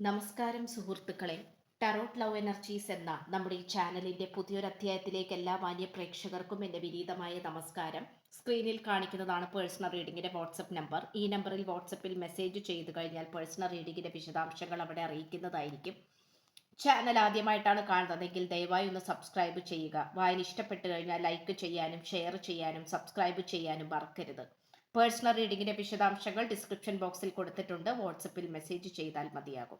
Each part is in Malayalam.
നമസ്കാരം സുഹൃത്തുക്കളെ. ടറോട്ട് ലവ് എനർജീസ് എന്ന നമ്മുടെ ഈ ചാനലിന്റെ പുതിയൊരു അധ്യായത്തിലേക്ക് എല്ലാ മാന്യ പ്രേക്ഷകർക്കും എന്റെ വിനീതമായ നമസ്കാരം. സ്ക്രീനിൽ കാണിക്കുന്നതാണ് പേഴ്സണൽ റീഡിങ്ങിന്റെ വാട്സപ്പ് നമ്പർ ഈ നമ്പറിൽ വാട്സപ്പിൽ മെസ്സേജ് ചെയ്തു കഴിഞ്ഞാൽ പേഴ്സണൽ റീഡിങ്ങിന്റെ വിശദാംശങ്ങൾ അവിടെ അറിയിക്കുന്നതായിരിക്കും. ചാനൽ ആദ്യമായിട്ടാണ് കാണുന്നതെങ്കിൽ ദയവായി ഒന്ന് സബ്സ്ക്രൈബ് ചെയ്യുക. വായന ഇഷ്ടപ്പെട്ടു കഴിഞ്ഞാൽ ലൈക്ക് ചെയ്യാനും ഷെയർ ചെയ്യാനും സബ്സ്ക്രൈബ് ചെയ്യാനും മറക്കരുത്. പേഴ്സണൽ റീഡിങ്ങിന്റെ വിശദാംശങ്ങൾ ഡിസ്ക്രിപ്ഷൻ ബോക്സിൽ കൊടുത്തിട്ടുണ്ട്. വാട്സപ്പിൽ മെസ്സേജ് ചെയ്താൽ മതിയാകും.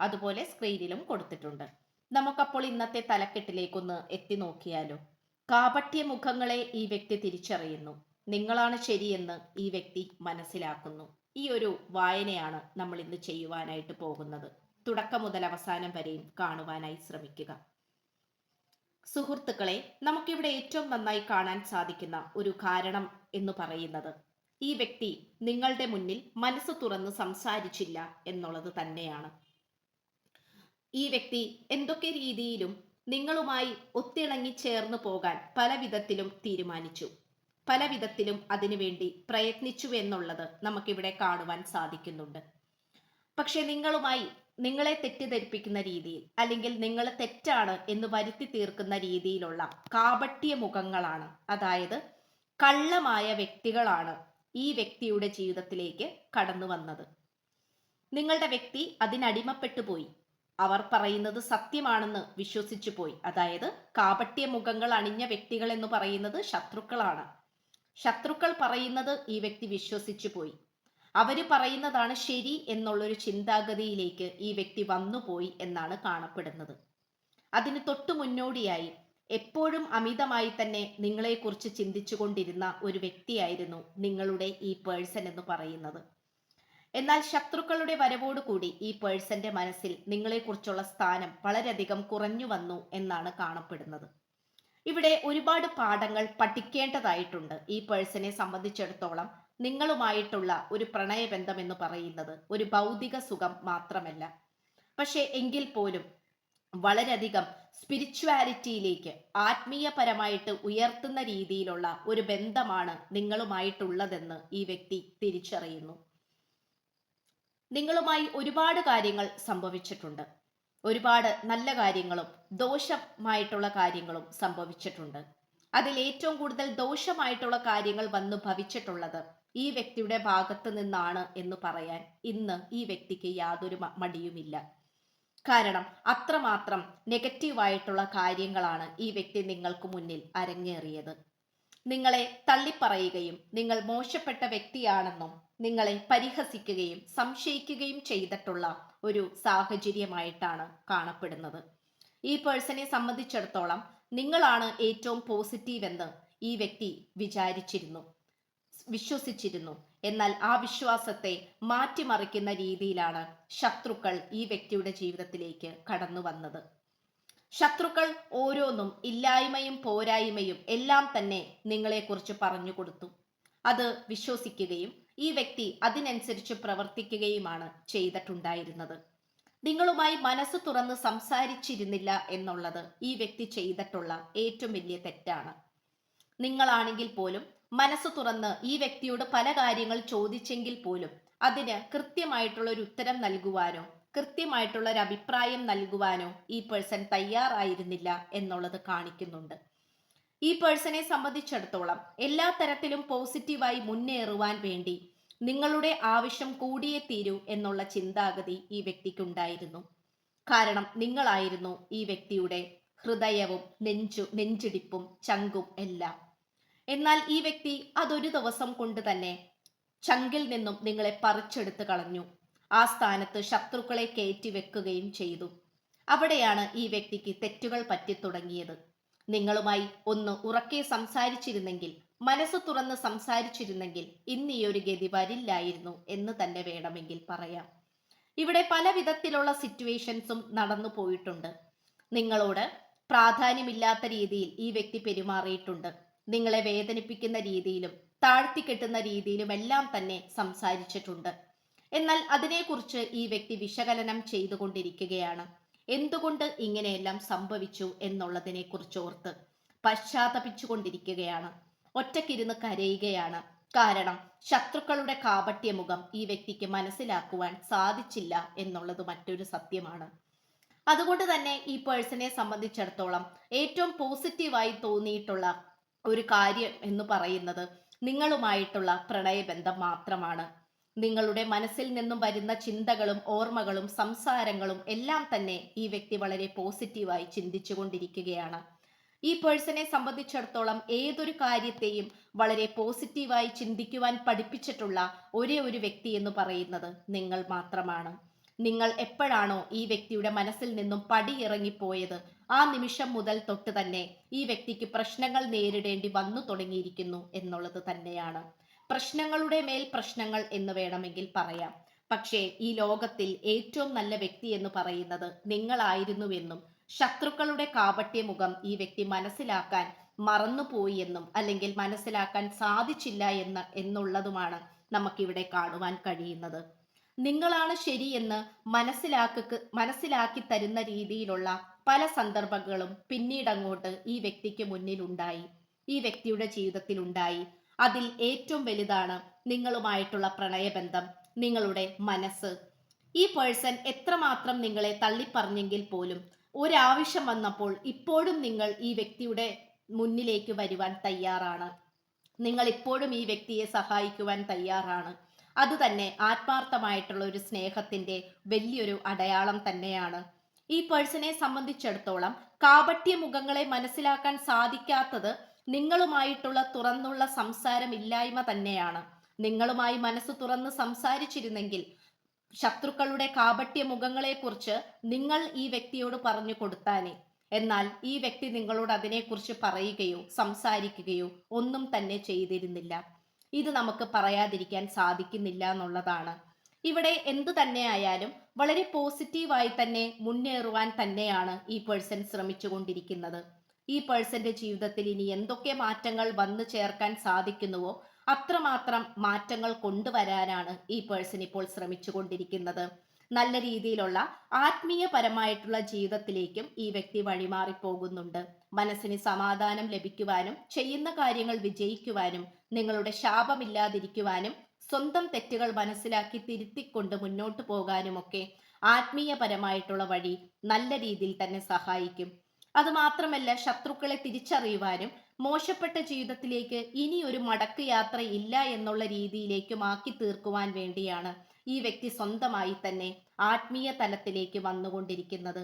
അതുപോലെ സ്ക്രീനിലും കൊടുത്തിട്ടുണ്ട്. നമുക്കപ്പോൾ ഇന്നത്തെ തലക്കെട്ടിലേക്കൊന്ന് എത്തി നോക്കിയാലോ? കാപട്യ മുഖങ്ങളെ ഈ വ്യക്തി തിരിച്ചറിയുന്നു. നിങ്ങളാണ് ശരിയെന്ന് ഈ വ്യക്തി മനസ്സിലാക്കുന്നു. ഈ ഒരു വായനയാണ് നമ്മൾ ഇന്ന് ചെയ്യുവാനായിട്ട് പോകുന്നത്. തുടക്കം മുതൽ അവസാനം വരെയും കാണുവാനായി ശ്രമിക്കുക. സുഹൃത്തുക്കളെ നമുക്കിവിടെ ഏറ്റവും നന്നായി കാണാൻ സാധിക്കുന്ന ഒരു കാരണം എന്ന് പറയുന്നത് ഈ വ്യക്തി നിങ്ങളുടെ മുന്നിൽ മനസ്സ് തുറന്ന് സംസാരിച്ചില്ല എന്നുള്ളത് തന്നെയാണ്. ഈ വ്യക്തി എന്തൊക്കെ രീതിയിലും നിങ്ങളുമായി ഒത്തിണങ്ങി ചേർന്ന് പോകാൻ പല വിധത്തിലും തീരുമാനിച്ചു. പല വിധത്തിലും അതിനുവേണ്ടി പ്രയത്നിച്ചു എന്നുള്ളത് നമുക്കിവിടെ കാണുവാൻ സാധിക്കുന്നുണ്ട്. പക്ഷെ നിങ്ങളുമായി നിങ്ങളെ തെറ്റിദ്ധരിപ്പിക്കുന്ന രീതിയിൽ അല്ലെങ്കിൽ നിങ്ങൾ തെറ്റാണ് എന്ന് വരുത്തി തീർക്കുന്ന രീതിയിലുള്ള കാപട്യ മുഖങ്ങളാണ്. അതായത് കള്ളമായ വ്യക്തികളാണ് ഈ വ്യക്തിയുടെ ജീവിതത്തിലേക്ക് കടന്നു വന്നത്. നിങ്ങളുടെ വ്യക്തി അതിനടിമപ്പെട്ടു പോയി. അവർ പറയുന്നത് സത്യമാണെന്ന് വിശ്വസിച്ചു പോയി. അതായത് കാപട്യ മുഖങ്ങൾ അണിഞ്ഞ വ്യക്തികൾ എന്ന് പറയുന്നത് ശത്രുക്കളാണ്. ശത്രുക്കൾ പറയുന്നത് ഈ വ്യക്തി വിശ്വസിച്ചു പോയി. അവർ പറയുന്നതാണ് ശരി എന്നുള്ളൊരു ചിന്താഗതിയിലേക്ക് ഈ വ്യക്തി വന്നുപോയി എന്നാണ് കാണപ്പെടുന്നത്. അതിന് തൊട്ടു മുന്നോടിയായി എപ്പോഴും അമിതമായി തന്നെ നിങ്ങളെക്കുറിച്ച് ചിന്തിച്ചുകൊണ്ടിരുന്ന ഒരു വ്യക്തിയായിരുന്നു നിങ്ങളുടെ ഈ പേഴ്സൺ എന്ന് പറയുന്നത്. എന്നാൽ ശത്രുക്കളുടെ വരവോടുകൂടി ഈ പേഴ്സന്റെ മനസ്സിൽ നിങ്ങളെക്കുറിച്ചുള്ള സ്ഥാനം വളരെയധികം കുറഞ്ഞു വന്നു എന്നാണ് കാണപ്പെടുന്നത്. ഇവിടെ ഒരുപാട് പാഠങ്ങൾ പഠിക്കേണ്ടതായിട്ടുണ്ട് ഈ പേഴ്സണെ സംബന്ധിച്ചിടത്തോളം നിങ്ങളുമായിട്ടുള്ള ഒരു പ്രണയബന്ധം എന്ന് പറയുന്നത് ഒരു ഭൗതിക സുഖം മാത്രമല്ല. പക്ഷേ എങ്കിൽ പോലും വളരെയധികം സ്പിരിച്വാലിറ്റിയിലേക്ക് ആത്മീയപരമായിട്ട് ഉയർത്തുന്ന രീതിയിലുള്ള ഒരു ബന്ധമാണ് നിങ്ങളുമായിട്ടുള്ളതെന്ന് ഈ വ്യക്തി തിരിച്ചറിയുന്നു. നിങ്ങളുമായി ഒരുപാട് കാര്യങ്ങൾ സംഭവിച്ചിട്ടുണ്ട്. ഒരുപാട് നല്ല കാര്യങ്ങളും ദോഷമായിട്ടുള്ള കാര്യങ്ങളും സംഭവിച്ചിട്ടുണ്ട്. അതിൽ ഏറ്റവും കൂടുതൽ ദോഷമായിട്ടുള്ള കാര്യങ്ങൾ വന്നു ഭവിച്ചിട്ടുള്ളത് ഈ വ്യക്തിയുടെ ഭാഗത്ത് നിന്നാണ് എന്ന് പറയാൻ ഇന്ന് ഈ വ്യക്തിക്ക് യാതൊരു മടിയുമില്ല. കാരണം അത്രമാത്രം നെഗറ്റീവായിട്ടുള്ള കാര്യങ്ങളാണ് ഈ വ്യക്തി നിങ്ങൾക്ക് മുന്നിൽ അരങ്ങേറിയത്. നിങ്ങളെ തള്ളിപ്പറയുകയും നിങ്ങൾ മോശപ്പെട്ട വ്യക്തിയാണെന്നും നിങ്ങളെ പരിഹസിക്കുകയും സംശയിക്കുകയും ചെയ്തിട്ടുള്ള ഒരു സാഹചര്യമായിട്ടാണ് കാണപ്പെടുന്നത്. ഈ പേഴ്സണെ സംബന്ധിച്ചിടത്തോളം നിങ്ങളാണ് ഏറ്റവും പോസിറ്റീവ് എന്ന് ഈ വ്യക്തി വിചാരിച്ചിരുന്നു വിശ്വസിച്ചിരുന്നു. എന്നാൽ ആ വിശ്വാസത്തെ മാറ്റിമറിക്കുന്ന രീതിയിലാണ് ശത്രുക്കൾ ഈ വ്യക്തിയുടെ ജീവിതത്തിലേക്ക് കടന്നു വന്നത്. ശത്രുക്കൾ ഓരോന്നും ഇല്ലായ്മയും പോരായ്മയും എല്ലാം തന്നെ നിങ്ങളെക്കുറിച്ച് പറഞ്ഞു കൊടുത്തു. അത് വിശ്വസിക്കുകയും ഈ വ്യക്തി അതിനനുസരിച്ച് പ്രവർത്തിക്കുകയുമാണ് ചെയ്തിട്ടുണ്ടായിരുന്നത്. നിങ്ങളുമായി മനസ്സ് തുറന്ന് സംസാരിച്ചിരുന്നില്ല എന്നുള്ളത് ഈ വ്യക്തി ചെയ്തിട്ടുള്ള ഏറ്റവും വലിയ തെറ്റാണ്. നിങ്ങളാണെങ്കിൽ പോലും മനസ്സ് തുറന്ന് ഈ വ്യക്തിയോട് പല കാര്യങ്ങൾ ചോദിച്ചെങ്കിൽ പോലും അതിന് കൃത്യമായിട്ടുള്ള ഒരു ഉത്തരം നൽകുവാനോ കൃത്യമായിട്ടുള്ള ഒരു അഭിപ്രായം നൽകുവാനോ ഈ പേഴ്സൺ തയ്യാറായിരുന്നില്ല എന്നുള്ളത് കാണിക്കുന്നുണ്ട്. ഈ പേഴ്സണെ സംബന്ധിച്ചിടത്തോളം എല്ലാ തരത്തിലും പോസിറ്റീവായി മുന്നേറുവാൻ വേണ്ടി നിങ്ങളുടെ ആവശ്യം കൂടിയേ തീരൂ എന്നുള്ള ചിന്താഗതി ഈ വ്യക്തിക്കുണ്ടായിരുന്നു. കാരണം നിങ്ങളായിരുന്നു ഈ വ്യക്തിയുടെ ഹൃദയവും നെഞ്ചു നെഞ്ചിടിപ്പും ചങ്കും എല്ലാം. എന്നാൽ ഈ വ്യക്തി അതൊരു ദിവസം കൊണ്ട് തന്നെ ചങ്കിൽ നിന്നും നിങ്ങളെ പറിച്ചെടുത്ത് കളഞ്ഞു. ആ സ്ഥാനത്ത് ശത്രുക്കളെ കയറ്റി വെക്കുകയും ചെയ്തു. അവിടെയാണ് ഈ വ്യക്തിക്ക് തെറ്റുകൾ പറ്റി തുടങ്ങിയത് നിങ്ങളുമായി ഒന്ന് ഉറക്കെ സംസാരിച്ചിരുന്നെങ്കിൽ മനസ്സ് തുറന്ന് സംസാരിച്ചിരുന്നെങ്കിൽ ഇന്ന് ഈ ഒരു ഗതി വരില്ലായിരുന്നു എന്ന് തന്നെ വേണമെങ്കിൽ പറയാം. ഇവിടെ പല വിധത്തിലുള്ള സിറ്റുവേഷൻസും നടന്നു പോയിട്ടുണ്ട്. നിങ്ങളോട് പ്രാധാന്യമില്ലാത്ത രീതിയിൽ ഈ വ്യക്തി പെരുമാറിയിട്ടുണ്ട്. നിങ്ങളെ വേദനിപ്പിക്കുന്ന രീതിയിലും താഴ്ത്തിക്കെട്ടുന്ന രീതിയിലും എല്ലാം തന്നെ സംസാരിച്ചിട്ടുണ്ട്. എന്നാൽ അതിനെക്കുറിച്ച് ഈ വ്യക്തി വിശകലനം ചെയ്തുകൊണ്ടിരിക്കുകയാണ്. എന്തുകൊണ്ട് ഇങ്ങനെയെല്ലാം സംഭവിച്ചു എന്നുള്ളതിനെ കുറിച്ച് ഓർത്ത് പശ്ചാത്തപിച്ചുകൊണ്ടിരിക്കുകയാണ്. ഒറ്റക്കിരുന്ന് കരയുകയാണ്. കാരണം ശത്രുക്കളുടെ കാപട്യ മുഖം ഈ വ്യക്തിക്ക് മനസ്സിലാക്കുവാൻ സാധിച്ചില്ല എന്നുള്ളത് മറ്റൊരു സത്യമാണ്. അതുകൊണ്ട് തന്നെ ഈ പേഴ്സണെ സംബന്ധിച്ചിടത്തോളം ഏറ്റവും പോസിറ്റീവായി തോന്നിയിട്ടുള്ള ഒരു കാര്യം എന്ന് പറയുന്നത് നിങ്ങളുമായിട്ടുള്ള പ്രണയബന്ധം മാത്രമാണ്. നിങ്ങളുടെ മനസ്സിൽ നിന്നും വരുന്ന ചിന്തകളും ഓർമ്മകളും സംസാരങ്ങളും എല്ലാം തന്നെ ഈ വ്യക്തി വളരെ പോസിറ്റീവായി ചിന്തിച്ചു കൊണ്ടിരിക്കുകയാണ്. ഈ പേഴ്സണെ സംബന്ധിച്ചിടത്തോളം ഏതൊരു കാര്യത്തെയും വളരെ പോസിറ്റീവായി ചിന്തിക്കുവാൻ പഠിപ്പിച്ചിട്ടുള്ള ഒരേ ഒരു വ്യക്തി എന്ന് പറയുന്നത് നിങ്ങൾ മാത്രമാണ്. നിങ്ങൾ എപ്പോഴാണോ ഈ വ്യക്തിയുടെ മനസ്സിൽ നിന്നും പടിയിറങ്ങിപ്പോയത് ആ നിമിഷം മുതൽ തൊട്ട് തന്നെ ഈ വ്യക്തിക്ക് പ്രശ്നങ്ങൾ നേരിടേണ്ടി വന്നു തുടങ്ങിയിരിക്കുന്നു എന്നുള്ളത് തന്നെയാണ്. പ്രശ്നങ്ങളുടെ മേൽ പ്രശ്നങ്ങൾ എന്ന് വേണമെങ്കിൽ പറയാം. പക്ഷേ ഈ ലോകത്തിൽ ഏറ്റവും നല്ല വ്യക്തി എന്ന് പറയുന്നത് നിങ്ങളായിരുന്നുവെന്നും ശത്രുക്കളുടെ കാപട്യ മുഖം ഈ വ്യക്തി മനസ്സിലാക്കാൻ മറന്നുപോയി എന്നും അല്ലെങ്കിൽ മനസ്സിലാക്കാൻ സാധിച്ചില്ല എന്ന് എന്നുള്ളതുമാണ് നമുക്കിവിടെ കാണുവാൻ കഴിയുന്നത്. നിങ്ങളാണ് ശരിയെന്ന് മനസ്സിലാക്ക മനസ്സിലാക്കി തരുന്ന രീതിയിലുള്ള പല സന്ദർഭങ്ങളും പിന്നീട് അങ്ങോട്ട് ഈ വ്യക്തിക്ക് മുന്നിലുണ്ടായി. ഈ വ്യക്തിയുടെ ജീവിതത്തിൽ ഉണ്ടായി അതിൽ ഏറ്റവും വലുതാണ് നിങ്ങളുമായിട്ടുള്ള പ്രണയബന്ധം നിങ്ങളുടെ മനസ്സ്. ഈ പേഴ്സൺ എത്രമാത്രം നിങ്ങളെ തള്ളിപ്പറഞ്ഞെങ്കിൽ പോലും ഒരാവശ്യം വന്നപ്പോൾ ഇപ്പോഴും നിങ്ങൾ ഈ വ്യക്തിയുടെ മുന്നിലേക്ക് വരുവാൻ തയ്യാറാണ്. നിങ്ങൾ ഇപ്പോഴും ഈ വ്യക്തിയെ സഹായിക്കുവാൻ തയ്യാറാണ്. അത് തന്നെ ആത്മാർത്ഥമായിട്ടുള്ള ഒരു സ്നേഹത്തിന്റെ വലിയൊരു അടയാളം തന്നെയാണ്. ഈ പേഴ്സണെ സംബന്ധിച്ചിടത്തോളം കാപട്യ മുഖങ്ങളെ മനസ്സിലാക്കാൻ സാധിക്കാത്തത് നിങ്ങളുമായിട്ടുള്ള തുറന്നുള്ള സംസാരം ഇല്ലായ്മ തന്നെയാണ്. നിങ്ങളുമായി മനസ്സ് തുറന്ന് സംസാരിച്ചിരുന്നെങ്കിൽ ശത്രുക്കളുടെ കാപട്യ മുഖങ്ങളെക്കുറിച്ച് നിങ്ങൾ ഈ വ്യക്തിയോട് പറഞ്ഞു കൊടുത്താനേ. എന്നാൽ ഈ വ്യക്തി നിങ്ങളോട് അതിനെക്കുറിച്ച് പറയുകയോ സംസാരിക്കുകയോ ഒന്നും തന്നെ ചെയ്തിരുന്നില്ല. ഇത് നമുക്ക് പറയാതിരിക്കാൻ സാധിക്കുന്നില്ല എന്നുള്ളതാണ്. ഇവിടെ എന്തു തന്നെയായാലും വളരെ പോസിറ്റീവായി തന്നെ മുന്നേറുവാൻ തന്നെയാണ് ഈ പേഴ്സൺ ശ്രമിച്ചുകൊണ്ടിരിക്കുന്നത്. ഈ പേഴ്സന്റെ ജീവിതത്തിൽ ഇനി എന്തൊക്കെ മാറ്റങ്ങൾ വന്നു ചേർക്കാൻ സാധിക്കുന്നുവോ അത്രമാത്രം മാറ്റങ്ങൾ കൊണ്ടുവരാനാണ് ഈ പേഴ്സൺ ഇപ്പോൾ ശ്രമിച്ചുകൊണ്ടിരിക്കുന്നത്. നല്ല രീതിയിലുള്ള ആത്മീയപരമായിട്ടുള്ള ജീവിതത്തിലേക്കും ഈ വ്യക്തി വഴിമാറിപ്പോകുന്നുണ്ട്. മനസ്സിന് സമാധാനം ലഭിക്കുവാനും ചെയ്യുന്ന കാര്യങ്ങൾ വിജയിക്കുവാനും നിങ്ങളുടെ ശാപമില്ലാതിരിക്കുവാനും സ്വന്തം തെറ്റുകൾ മനസ്സിലാക്കി തിരുത്തിക്കൊണ്ട് മുന്നോട്ട് പോകാനുമൊക്കെ ആത്മീയപരമായിട്ടുള്ള വഴി നല്ല രീതിയിൽ തന്നെ സഹായിക്കും. അതുമാത്രമല്ല ശത്രുക്കളെ തിരിച്ചറിയുവാനും മോശപ്പെട്ട ജീവിതത്തിലേക്ക് ഇനി ഒരു മടക്ക് യാത്ര ഇല്ല എന്നുള്ള രീതിയിലേക്കും ആക്കി തീർക്കുവാൻ വേണ്ടിയാണ് ഈ വ്യക്തി സ്വന്തമായി തന്നെ ആത്മീയ തലത്തിലേക്ക് വന്നുകൊണ്ടിരിക്കുന്നത്.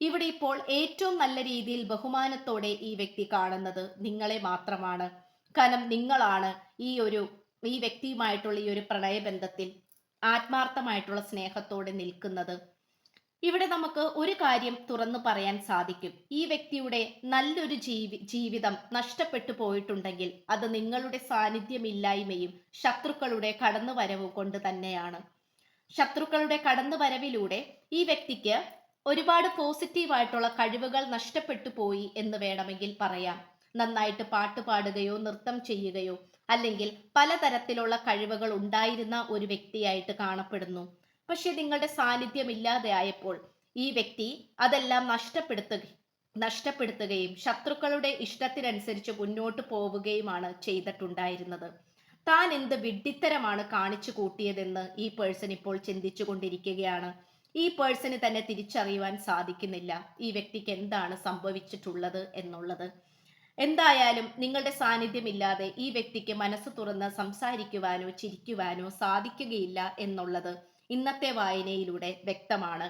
ഇവിടെ ഇപ്പോൾ ഏറ്റവും നല്ല രീതിയിൽ ബഹുമാനത്തോടെ ഈ വ്യക്തി കാണുന്നത് നിങ്ങളെ മാത്രമാണ്. കാരണം നിങ്ങളാണ് ഈ ഒരു ഈ വ്യക്തിയുമായിട്ടുള്ള ഈ ഒരു പ്രണയബന്ധത്തിൽ ആത്മാർത്ഥമായിട്ടുള്ള സ്നേഹത്തോടെ നിൽക്കുന്നത്. ഇവിടെ നമുക്ക് ഒരു കാര്യം തുറന്നു പറയാൻ സാധിക്കും. ഈ വ്യക്തിയുടെ നല്ലൊരു ജീവി ജീവിതം നഷ്ടപ്പെട്ടു പോയിട്ടുണ്ടെങ്കിൽ അത് നിങ്ങളുടെ സാന്നിധ്യമില്ലായ്മയും ശത്രുക്കളുടെ കടന്നുവരവ് കൊണ്ട് തന്നെയാണ്. ശത്രുക്കളുടെ കടന്നുവരവിലൂടെ ഈ വ്യക്തിക്ക് ഒരുപാട് പോസിറ്റീവായിട്ടുള്ള കഴിവുകൾ നഷ്ടപ്പെട്ടു പോയി എന്ന് വേണമെങ്കിൽ പറയാം. നന്നായിട്ട് പാട്ട് പാടുകയോ നൃത്തം ചെയ്യുകയോ അല്ലെങ്കിൽ പലതരത്തിലുള്ള കഴിവുകൾ ഉണ്ടായിരുന്ന ഒരു വ്യക്തിയായിട്ട് കാണപ്പെടുന്നു. പക്ഷെ നിങ്ങളുടെ സാന്നിധ്യം ഇല്ലാതെ ആയപ്പോൾ ഈ വ്യക്തി അതെല്ലാം നഷ്ടപ്പെടുത്തുക നഷ്ടപ്പെടുത്തുകയും ശത്രുക്കളുടെ ഇഷ്ടത്തിനനുസരിച്ച് മുന്നോട്ട് പോവുകയുമാണ് ചെയ്തിട്ടുണ്ടായിരുന്നത്. താൻ എന്ത് വിഡ്ഢിത്തരമാണ് കാണിച്ചു കൂട്ടിയതെന്ന് ഈ പേഴ്സൺ ഇപ്പോൾ ചിന്തിച്ചു കൊണ്ടിരിക്കുകയാണ്. ഈ പേഴ്സണ് തന്നെ തിരിച്ചറിയുവാൻ സാധിക്കുന്നില്ല. ഈ വ്യക്തിക്ക് എന്താണ് സംഭവിച്ചിട്ടുള്ളത് എന്നുള്ളത്. എന്തായാലും നിങ്ങളുടെ സാന്നിധ്യമില്ലാതെ ഈ വ്യക്തിക്ക് മനസ്സ് തുറന്ന് സംസാരിക്കുവാനോ ചിരിക്കുവാനോ സാധിക്കുകയില്ല എന്നുള്ളത് ഇന്നത്തെ വായനയിലൂടെ വ്യക്തമാണ്.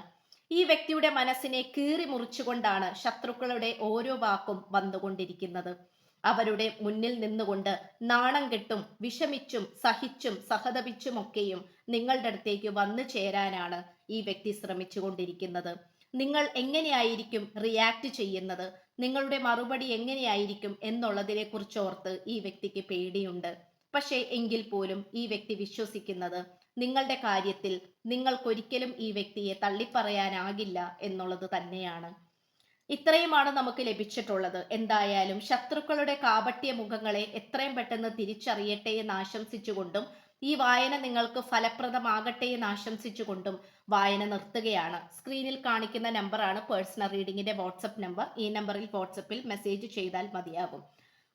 ഈ വ്യക്തിയുടെ മനസ്സിനെ കീറി മുറിച്ചുകൊണ്ടാണ് ശത്രുക്കളുടെ ഓരോ വാക്കും വന്നുകൊണ്ടിരിക്കുന്നത്. അവരുടെ മുന്നിൽ നിന്നുകൊണ്ട് നാണം കെട്ടും വിഷമിച്ചും സഹിച്ചും സഹതപിച്ചുമൊക്കെയും നിങ്ങളുടെ അടുത്തേക്ക് വന്നു ചേരാനാണ് ഈ വ്യക്തി ശ്രമിച്ചുകൊണ്ടിരിക്കുന്നത്. നിങ്ങൾ എങ്ങനെയായിരിക്കും റിയാക്ട് ചെയ്യുന്നത്? നിങ്ങളുടെ മറുപടി എങ്ങനെയായിരിക്കും എന്നുള്ളതിനെ കുറിച്ച് ഓർത്ത് ഈ വ്യക്തിക്ക് പേടിയുണ്ട്. പക്ഷേ എങ്കിൽ പോലും ഈ വ്യക്തി വിശ്വസിക്കുന്നത് നിങ്ങളുടെ കാര്യത്തിൽ നിങ്ങൾക്കൊരിക്കലും ഈ വ്യക്തിയെ തള്ളിപ്പറയാനാകില്ല എന്നുള്ളത് തന്നെയാണ്. ഇത്രയുമാണ് നമുക്ക് ലഭിച്ചിട്ടുള്ളത്. എന്തായാലും ശത്രുക്കളുടെ കാപട്യ മുഖങ്ങളെ എത്രയും പെട്ടെന്ന് തിരിച്ചറിയട്ടെ എന്ന് ആശംസിച്ചുകൊണ്ടും ഈ വായന നിങ്ങൾക്ക് ഫലപ്രദമാകട്ടെ എന്ന് ആശംസിച്ചുകൊണ്ടും വായന നിർത്തുകയാണ്. സ്ക്രീനിൽ കാണിക്കുന്ന നമ്പറാണ് പേഴ്സണൽ റീഡിങ്ങിന്റെ വാട്സപ്പ് നമ്പർ ഈ നമ്പറിൽ വാട്സപ്പിൽ മെസ്സേജ് ചെയ്താൽ മതിയാകും.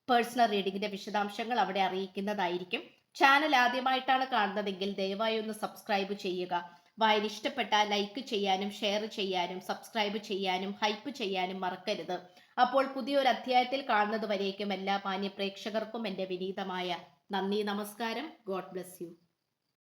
പേഴ്സണൽ റീഡിങ്ങിന്റെ വിശദാംശങ്ങൾ അവിടെ അറിയിക്കുന്നതായിരിക്കും. ചാനൽ ആദ്യമായിട്ടാണ് കാണുന്നതെങ്കിൽ ദയവായി ഒന്ന് സബ്സ്ക്രൈബ് ചെയ്യുക. വായന ഇഷ്ടപ്പെട്ട ലൈക്ക് ചെയ്യാനും ഷെയർ ചെയ്യാനും സബ്സ്ക്രൈബ് ചെയ്യാനും ഹൈപ്പ് ചെയ്യാനും മറക്കരുത്. അപ്പോൾ പുതിയൊരു അധ്യായത്തിൽ കാണുന്നത് വരേക്കും എല്ലാ മാന്യ പ്രേക്ഷകർക്കും എന്റെ വിനീതമായ നന്ദി നമസ്കാരം. God bless you.